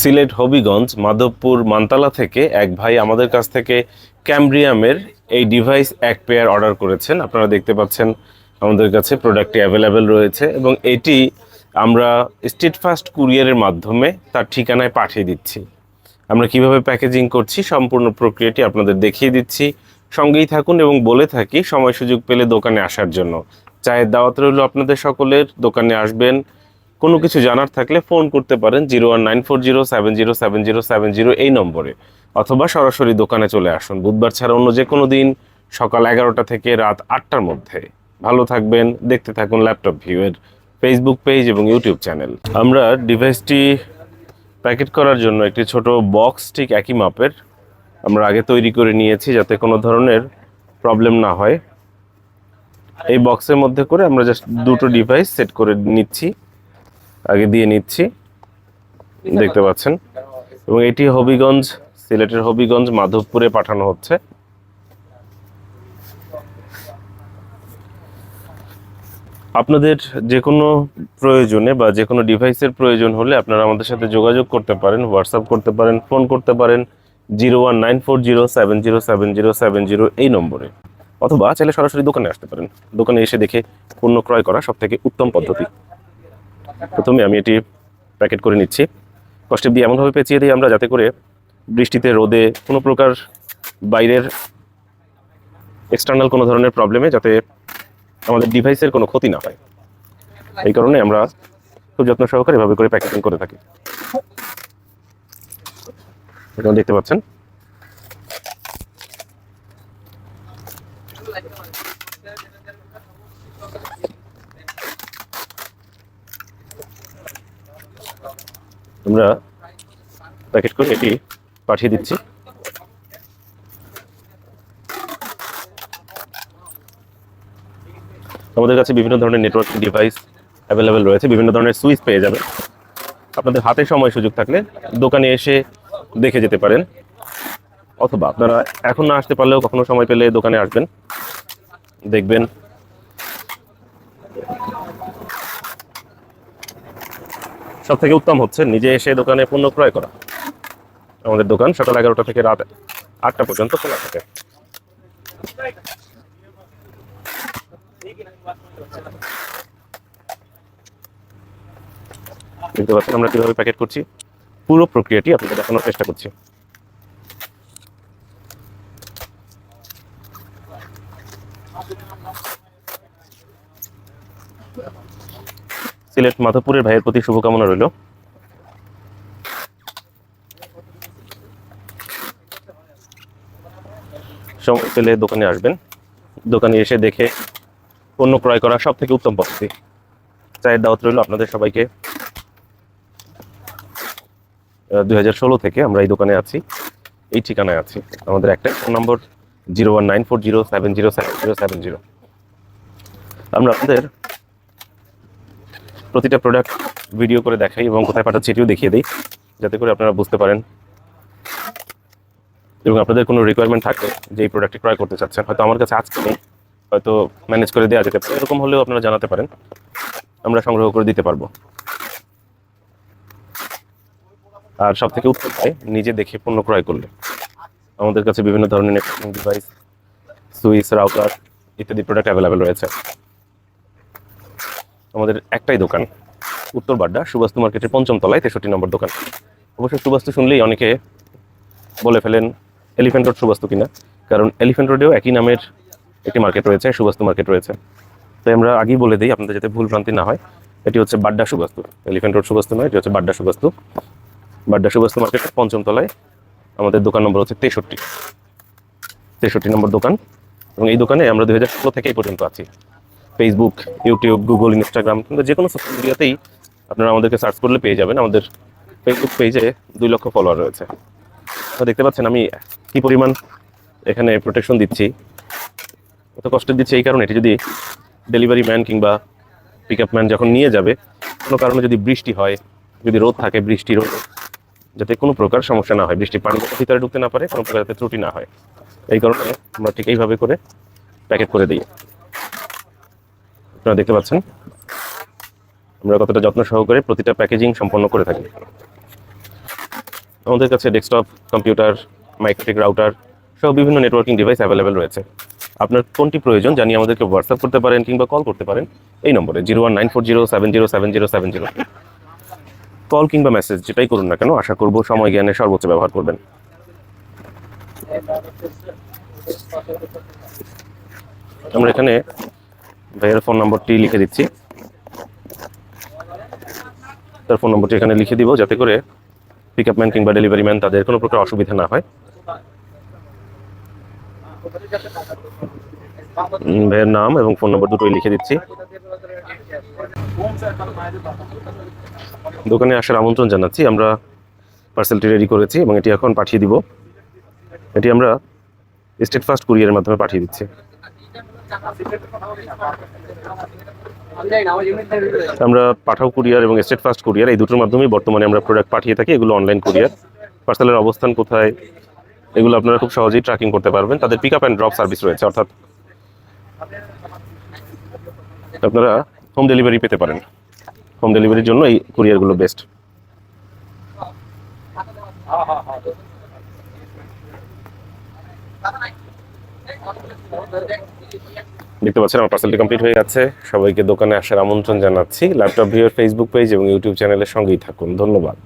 সিলেট হবিগঞ্জ, মাধবপুর, মানতালা থেকে এক ভাই আমাদের কাছ থেকে ক্যামব্রিয়ামের এই ডিভাইস এক পেয়ার অর্ডার করেছেন। আপনারা দেখতে পাচ্ছেন আমাদের কাছে প্রোডাক্টটি অ্যাভেলেবেল রয়েছে এবং এটি আমরা স্ট্রিট ফাস্ট কুরিয়ারের মাধ্যমে তার ঠিকানায় পাঠিয়ে দিচ্ছি। আমরা কীভাবে প্যাকেজিং করছি, সম্পূর্ণ প্রক্রিয়াটি আপনাদের দেখিয়ে দিচ্ছি। সঙ্গেই থাকুন এবং বলে থাকি, সময় সুযোগ পেলে দোকানে আসার জন্য। চায়ের দাওয়াত রইল আপনাদের সকলের, দোকানে আসবেন কোনো কিছু জানার থাকলে ফোন করতে পারেন zero one nine four zero seven zero seven zero seven zero এই নম্বরে, অথবা সরাসরি দোকানে চলে আসুন। বুধবার ছাড়া অন্য যে কোনো দিন সকাল এগারোটা থেকে রাত আটটার মধ্যে। ভালো থাকবেন, দেখতে থাকুন ল্যাপটপ ভিউয়ের ফেসবুক পেজ এবং ইউটিউব চ্যানেল আমরা ডিভাইসটি প্যাকেট করার জন্য একটি ছোট বক্স ঠিক একই মাপের আমরা আগে তৈরি করে নিয়েছি যাতে কোনো ধরনের প্রবলেম না হয়। এই বক্সের মধ্যে করে আমরা জাস্ট দুটো ডিভাইস সেট করে নিচ্ছি। আগে দিয়ে নিচ্ছি। দেখতে পাচ্ছেন। এবং এটি হবিগঞ্জ, সিলেটের হবিগঞ্জ, মাধবপুরে পাঠানো হচ্ছে। আপনাদের যে কোনো প্রয়োজনে বা যে কোনো ডিভাইসের প্রয়োজন হলে আপনারা আমাদের সাথে যোগাযোগ করতে পারেন, হোয়াটসঅ্যাপ করতে পারেন, ফোন করতে পারেন, zero one nine four zero seven zero seven zero seven zero এই নম্বরে। অথবা চাইলে সরাসরি দোকানে আসতে পারেন। দোকানে এসে দেখে পণ্য ক্রয় করা সব থেকে উত্তম পদ্ধতি। প্রথমে আমি এটি প্যাকেট করে নিচ্ছি। কষ্টে দিয়ে এমনভাবে পেঁচিয়ে দিই আমরা যাতে করে বৃষ্টিতে, রোদে কোনো প্রকার বাইরের এক্সটার্নাল কোনো ধরনের প্রবলেমে যাতে আমাদের ডিভাইসের কোনো ক্ষতি না হয়। এই কারণে আমরা খুব যত্ন সহকারে এভাবে করে প্যাকেটিং করে থাকি। দেখতে পাচ্ছেন। আমরা প্যাকেট করে এটি পাঠিয়ে দিচ্ছি। আমাদের কাছে বিভিন্ন ধরনের নেটওয়ার্ক ডিভাইস অ্যাভেলেবেল রয়েছে, বিভিন্ন ধরনের সুইচ পেয়ে যাবেন আপনাদের হাতে সময় সুযোগ থাকলে দোকানে এসে দেখে যেতে পারেন। অথবা আপনারা এখন না আসতে পারলেও কখনো সময় পেলে দোকানে আসবেন, দেখবেন। সব থেকে উত্তম হচ্ছে নিজে এসে দোকানে পণ্য ক্রয় করা। আমাদের দোকান সকাল এগারোটা থেকে রাত আটটা পর্যন্ত খোলা থাকে। দেখতে পাচ্ছেন আমরা কীভাবে প্যাকেট করছি? পুরো প্রক্রিয়াটি আপনাকে দেখানোর চেষ্টা করছি। সিলেট মাধবপুরের ভাইয়ের প্রতি শুভকামনা রইল। সময় পেলে দোকানে আসবেন। দোকানে এসে দেখে পণ্য ক্রয় করা সব থেকে উত্তম পদ্ধতি। চায়ের দাওয়াত রইল আপনাদের সবাইকে। দুই হাজার ষোলো থেকে আমরা এই দোকানে আছি। এই ঠিকানায় আছি। আমাদের একটা phone number zero one nine four zero seven zero seven zero seven zero. আমরা আপনাদের প্রতিটা প্রোডাক্ট ভিডিও করে দেখাই এবং কোথায় পাঠাচ্ছি এটিও দেখিয়ে দিই, যাতে করে আপনারা বুঝতে পারেন। এবং আপনাদের কোনো রিকোয়ারমেন্ট থাকলে যে এই প্রোডাক্টটি ক্রয় করতে চাচ্ছেন, হয়তো আমার কাছে আজকে নেই, হয়তো ম্যানেজ করে দেওয়া যেতে পারে, এরকম হলেও আপনারা জানাতে পারেন। আমরা সংগ্রহ করে দিতে পারব। আর সব থেকে উত্তম হয় নিজে দেখে পণ্য ক্রয় করলে। আমাদের কাছে বিভিন্ন ধরনের ডিভাইস সুইচ রাউটার ইত্যাদি প্রোডাক্ট অ্যাভেলেবেল রয়েছে। আমাদের একটাই দোকান। উত্তর বাড্ডা, সুবাস্তু মার্কেটের পঞ্চম তলায় তেষট্টি নম্বর দোকান। অবশ্য সুবাস্তু শুনলেই অনেকে বলে ফেলেন এলিফ্যান্ট রোড সুবাস্তু কিনা, কারণ এলিফ্যান্ট রোডেও একই নামের একটি মার্কেট রয়েছে, সুবাস্তু মার্কেট রয়েছে। তাই আমরা আগেই বলে দিই, আপনাদের যাতে ভুল ভ্রান্তি না হয়, এটি হচ্ছে বাড্ডা সুবাস্তু। এলিফ্যান্ট রোড সুবাস্তু নয়, এটি হচ্ছে বাড্ডা সুবাস্তু। বাড্ডা সুবাস্তু মার্কেটের পঞ্চম তলায় আমাদের দোকান নম্বর হচ্ছে তেষট্টি। তেষট্টি নম্বর দোকান, এবং এই দোকানে আমরা দুই হাজার ষোলো থেকে এই পর্যন্ত আছি। ফেসবুক ইউটিউব গুগল ইনস্টাগ্রাম কিন্তু যে কোনো সোশ্যাল মিডিয়াতেই আপনারা আমাদেরকে সার্চ করলে পেয়ে যাবেন। আমাদের ফেসবুক পেজে দুই লক্ষ ফলোয়ার রয়েছে। তো দেখতে পাচ্ছেন আমি কি পরিমাণ এখানে প্রোটেকশন দিচ্ছি। এত কষ্ট দিচ্ছি এই কারণে, এটি যদি ডেলিভারি ম্যান কিংবা পিক আপ ম্যান যখন নিয়ে যাবে, কোনো কারণে যদি বৃষ্টি হয়, যদি রোদ থাকে, বৃষ্টি রোদ, যাতে কোনো প্রকার সমস্যা না হয়, বৃষ্টির পানি ভিতরে ঢুকতে না পারে, কোনো প্রকার যাতে ত্রুটি না হয়। এই কারণে আমরা ঠিক এইভাবে করে প্যাকেট করে দিই। আপনারা দেখতে পাচ্ছেন। আমরা কতটা যত্ন সহকারে প্রতিটা প্যাকেজিং সম্পন্ন করে থাকি। আমাদের কাছে ডেস্কটপ, কম্পিউটার, মাইক্রোটিক রাউটার সহ বিভিন্ন নেটওয়ার্কিং ডিভাইস অ্যাভেলেবেল রয়েছে। আপনার কোনটি প্রয়োজন জানিয়ে আমাদেরকে হোয়াটসঅ্যাপ করতে পারেন কিংবা কল করতে পারেন, এই নম্বরে zero one nine four zero seven zero seven zero. Seven zero call কিংবা মেসেজ যেটাই করুন না কেন, আশা করব সময় জ্ঞানের সর্বোচ্চ ব্যবহার করবেন। আমরা এখানে ভাইয়ের ফোন নম্বরটি লিখে দিচ্ছি। তার ফোন নম্বরটি এখানে লিখে দিব যাতে করে পিক আপ ম্যান কিংবা ডেলিভারি ম্যান তাদের কোনো প্রকার অসুবিধা না হয়। ভাইয়ের নাম এবং ফোন নম্বর দুটোই লিখে দিচ্ছি। দোকানে আসার আমন্ত্রণ জানাচ্ছি। আমরা পার্সেলটি রেডি করেছি এবং এটি এখন পাঠিয়ে দিব। এটি আমরা স্টেট ফাস্ট কুরিয়ারের মাধ্যমে পাঠিয়ে দিচ্ছি। আমরা পাঠাও কুরিয়ার এবং স্টেট ফাস্ট কুরিয়ার, এই দুটোর মাধ্যমেই বর্তমানে আমরা প্রোডাক্ট পাঠিয়ে থাকি, এগুলো অনলাইন কুরিয়ার। পার্সেলের অবস্থান কোথায়, এগুলো আপনারা খুব সহজেই ট্র্যাকিং করতে পারবেন। তাদের pick up and drop service রয়েছে, অর্থাৎ আপনারা হোম ডেলিভারি পেতে পারেন। হোম ডেলিভারির জন্য এই কুরিয়ারগুলো বেস্ট দেখতে পাচ্ছেন, আমার পার্সেলটি কমপ্লিট হয়ে যাচ্ছে সবাইকে দোকানে আসার আমন্ত্রণ জানাচ্ছি। ল্যাপটপ ভিউর ফেসবুক পেজ এবং ইউটিউব চ্যানেলের সঙ্গেই থাকুন। ধন্যবাদ।